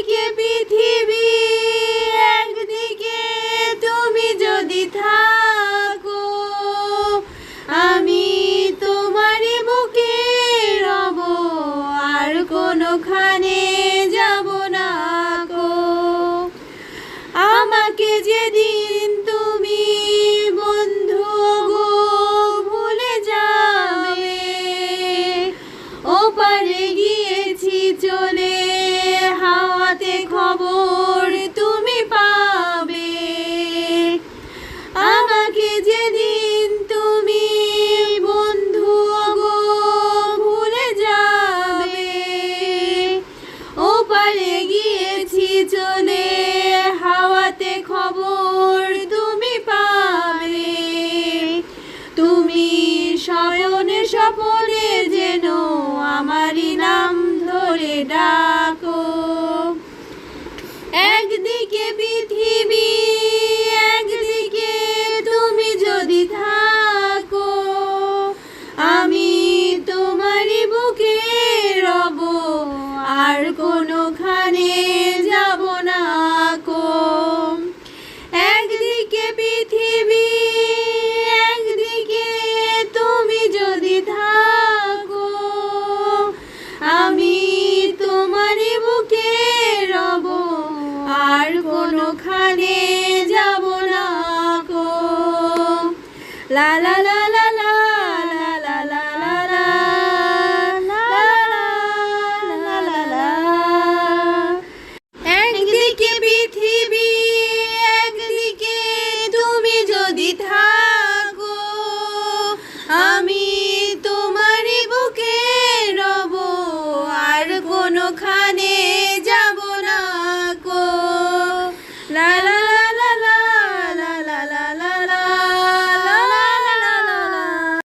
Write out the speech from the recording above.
একদিকে পৃথিবী, একদিকে তুমি যদি থাকো, আমি তোমারই বুকে রব আর কোনোখানে যাব না গো। আমাকে যেদিন তুমি বন্ধু গো, ভুলে যাবে। ওপারে গিয়েছি, চলে স্বপনে যেন আমারই নাম ধরে ডাকো। একদিকে পৃথিবী, একদিকে তুমি যদি থাকো, আমি তোমারই বুকে রব, আর কোনোখানে La la la la.